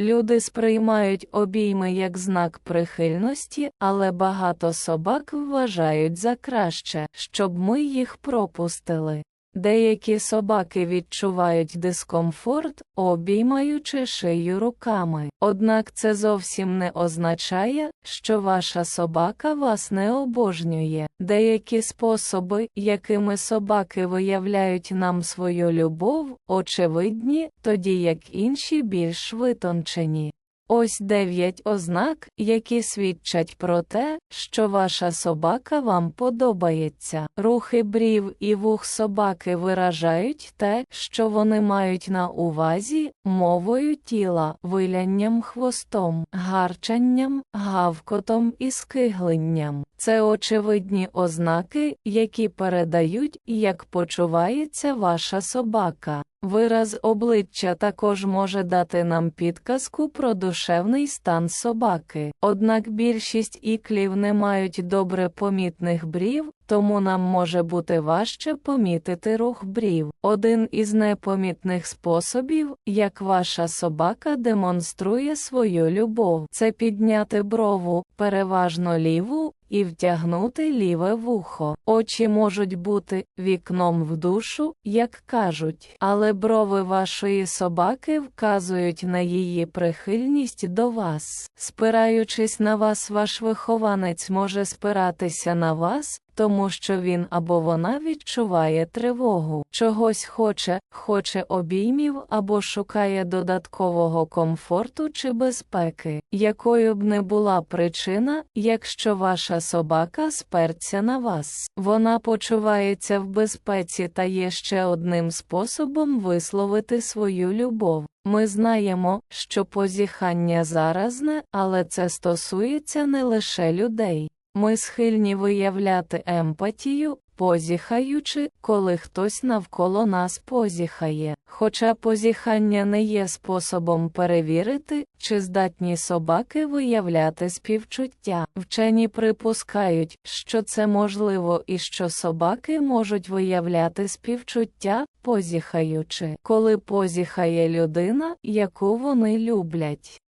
Люди сприймають обійми як знак прихильності, але багато собак вважають за краще, щоб ми їх пропустили. Деякі собаки відчувають дискомфорт, обіймаючи шию руками. Однак це зовсім не означає, що ваша собака вас не обожнює. Деякі способи, якими собаки виявляють нам свою любов, очевидні, тоді як інші більш витончені. Ось дев'ять ознак, які свідчать про те, що ваша собака вам подобається. Рухи брів і вух собаки виражають те, що вони мають на увазі, мовою тіла, вилянням хвостом, гарчанням, гавкотом і скигленням. Це очевидні ознаки, які передають, як почувається ваша собака. Вираз обличчя також може дати нам підказку про душевний стан собаки. Однак більшість іклів не мають добре помітних брів, тому нам може бути важче помітити рух брів. Один із непомітних способів, як ваша собака демонструє свою любов, це підняти брову, переважно ліву, і втягнути ліве вухо. Очі можуть бути вікном в душу, як кажуть, але брови вашої собаки вказують на її прихильність до вас. Спираючись на вас, ваш вихованець може спиратися на вас, тому що він або вона відчуває тривогу, чогось хоче, хоче обіймів або шукає додаткового комфорту чи безпеки, якою б не була причина, якщо ваша собака сперться на вас. Вона почувається в безпеці та є ще одним способом висловити свою любов. Ми знаємо, що позіхання заразне, але це стосується не лише людей. Ми схильні виявляти емпатію, позіхаючи, коли хтось навколо нас позіхає. Хоча позіхання не є способом перевірити, чи здатні собаки виявляти співчуття. Вчені припускають, що це можливо і що собаки можуть виявляти співчуття, позіхаючи, коли позіхає людина, яку вони люблять.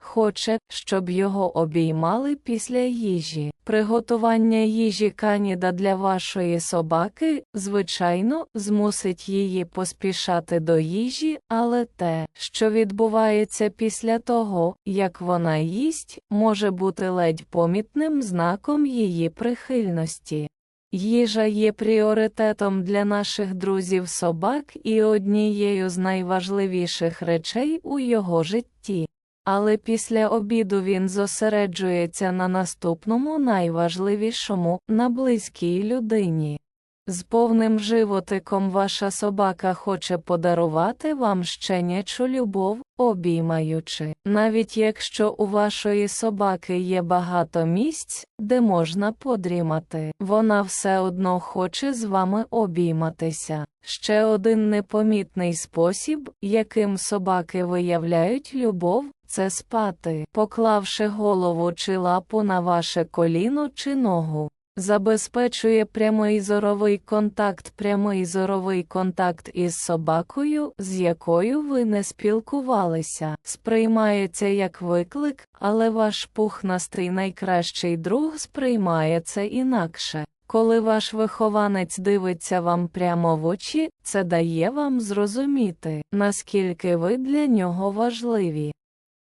Хоче, щоб його обіймали після їжі. Приготування їжі каніда для вашої собаки, звичайно, змусить її поспішати до їжі, але те, що відбувається після того, як вона їсть, може бути ледь помітним знаком її прихильності. Їжа є пріоритетом для наших друзів собак і однією з найважливіших речей у його житті. Але після обіду він зосереджується на наступному найважливішому на близькій людині. З повним животиком ваша собака хоче подарувати вам щенячу любов, обіймаючи. Навіть якщо у вашої собаки є багато місць, де можна подрімати, вона все одно хоче з вами обійматися. Ще один непомітний спосіб, яким собаки виявляють любов, це спати, поклавши голову чи лапу на ваше коліно чи ногу. Забезпечує прямий зоровий контакт, прямий зоровий контакт із собакою, з якою ви не спілкувалися, сприймається як виклик, але ваш пухнастий найкращий друг сприймає це інакше. Коли ваш вихованець дивиться вам прямо в очі, це дає вам зрозуміти, наскільки ви для нього важливі.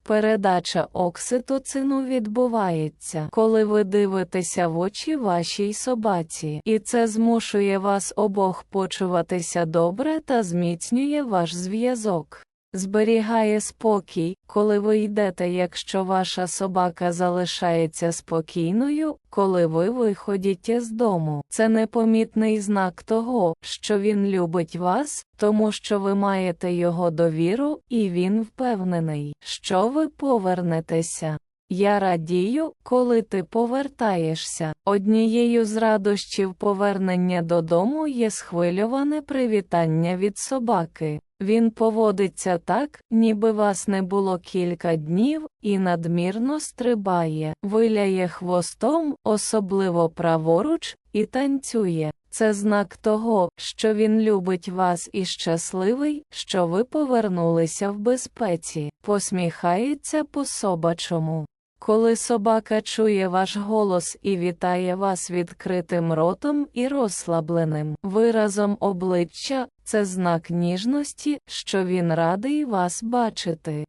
Передача окситоцину відбувається, коли ви дивитеся в очі вашій собаці, і це змушує вас обох почуватися добре та зміцнює ваш зв'язок. Зберігає спокій, коли ви йдете, якщо ваша собака залишається спокійною, коли ви виходите з дому. Це непомітний знак того, що він любить вас, тому що ви маєте його довіру, і він впевнений, що ви повернетеся. Я радію, коли ти повертаєшся. Однією з радощів повернення додому є схвильоване привітання від собаки. Він поводиться так, ніби вас не було кілька днів, і надмірно стрибає, виляє хвостом, особливо праворуч, і танцює. Це знак того, що він любить вас і щасливий, що ви повернулися в безпеці, посміхається по собачому. Коли собака чує ваш голос і вітає вас відкритим ротом і розслабленим виразом обличчя, це знак ніжності, що він радий вас бачити.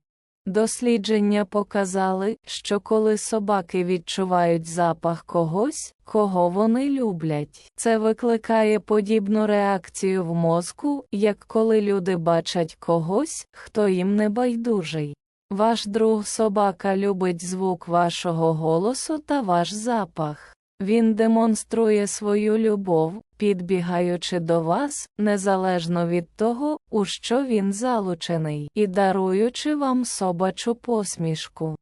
Дослідження показали, що коли собаки відчувають запах когось, кого вони люблять, це викликає подібну реакцію в мозку, як коли люди бачать когось, хто їм не байдужий. Ваш друг собака любить звук вашого голосу та ваш запах. Він демонструє свою любов, підбігаючи до вас, незалежно від того, у що він залучений, і даруючи вам собачу посмішку.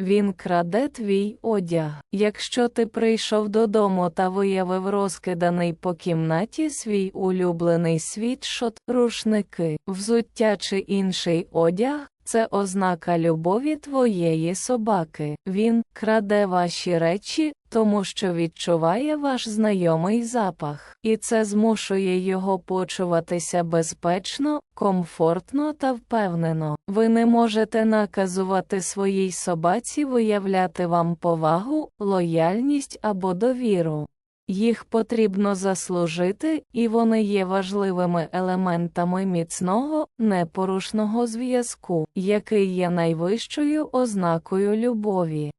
Він краде твій одяг. Якщо ти прийшов додому та виявив розкиданий по кімнаті свій улюблений світшот, рушники, взуття чи інший одяг, це ознака любові твоєї собаки. Він краде ваші речі, тому що відчуває ваш знайомий запах, і це змушує його почуватися безпечно, комфортно та впевнено. Ви не можете наказувати своїй собаці виявляти вам повагу, лояльність або довіру. Їх потрібно заслужити, і вони є важливими елементами міцного, непорушного зв'язку, який є найвищою ознакою любові.